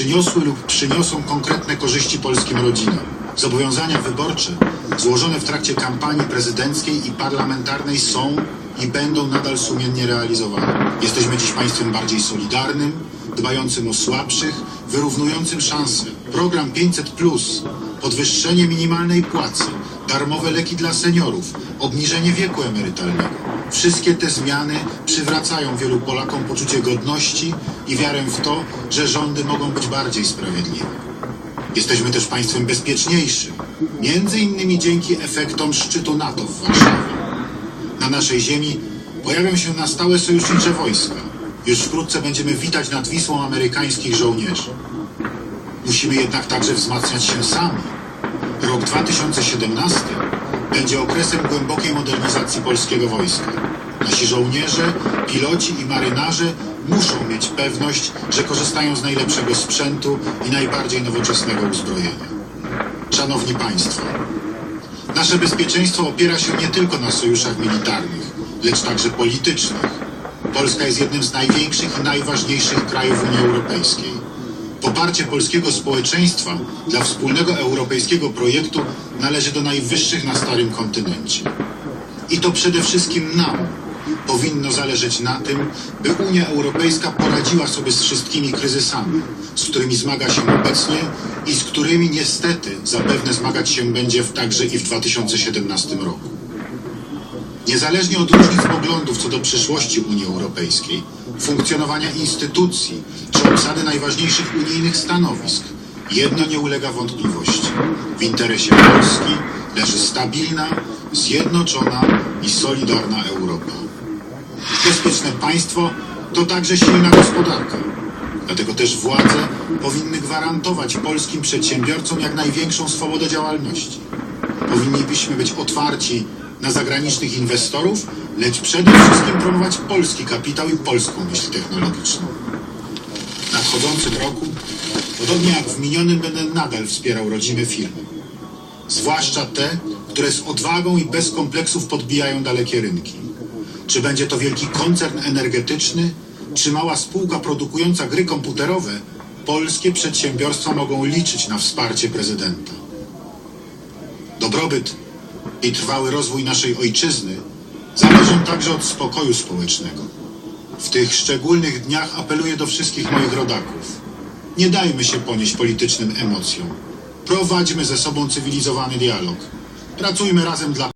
przyniosły lub przyniosą konkretne korzyści polskim rodzinom. Zobowiązania wyborcze złożone w trakcie kampanii prezydenckiej i parlamentarnej są i będą nadal sumiennie realizowane. Jesteśmy dziś państwem bardziej solidarnym, dbającym o słabszych, wyrównującym szanse. Program 500, podwyższenie minimalnej płacy, darmowe leki dla seniorów, obniżenie wieku emerytalnego. Wszystkie te zmiany przywracają wielu Polakom poczucie godności i wiarę w to, że rządy mogą być bardziej sprawiedliwe. Jesteśmy też państwem bezpieczniejszym, między innymi dzięki efektom szczytu NATO w Warszawie. Na naszej ziemi pojawią się na stałe sojusznicze wojska. Już wkrótce będziemy witać nad Wisłą amerykańskich żołnierzy. Musimy jednak także wzmacniać się sami. Rok 2017 będzie okresem głębokiej modernizacji polskiego wojska. Nasi żołnierze, piloci i marynarze muszą mieć pewność, że korzystają z najlepszego sprzętu i najbardziej nowoczesnego uzbrojenia. Szanowni Państwo, nasze bezpieczeństwo opiera się nie tylko na sojuszach militarnych, lecz także politycznych. Polska jest jednym z największych i najważniejszych krajów Unii Europejskiej. Poparcie polskiego społeczeństwa dla wspólnego europejskiego projektu należy do najwyższych na starym kontynencie. I to przede wszystkim nam powinno zależeć na tym, by Unia Europejska poradziła sobie z wszystkimi kryzysami, z którymi zmaga się obecnie i z którymi niestety zapewne zmagać się będzie także i w 2017 roku. Niezależnie od różnic poglądów co do przyszłości Unii Europejskiej, funkcjonowania instytucji czy obsady najważniejszych unijnych stanowisk, jedno nie ulega wątpliwości. W interesie Polski leży stabilna, zjednoczona i solidarna Europa. Bezpieczne państwo to także silna gospodarka. Dlatego też władze powinny gwarantować polskim przedsiębiorcom jak największą swobodę działalności. Powinniśmy być otwarci na zagranicznych inwestorów, lecz przede wszystkim promować polski kapitał i polską myśl technologiczną. W nadchodzącym roku, podobnie jak w minionym, będę nadal wspierał rodzime firmy. Zwłaszcza te, które z odwagą i bez kompleksów podbijają dalekie rynki. Czy będzie to wielki koncern energetyczny, czy mała spółka produkująca gry komputerowe, polskie przedsiębiorstwa mogą liczyć na wsparcie prezydenta. Dobrobyt i trwały rozwój naszej ojczyzny zależą także od spokoju społecznego. W tych szczególnych dniach apeluję do wszystkich moich rodaków. Nie dajmy się ponieść politycznym emocjom. Prowadźmy ze sobą cywilizowany dialog. Pracujmy razem dla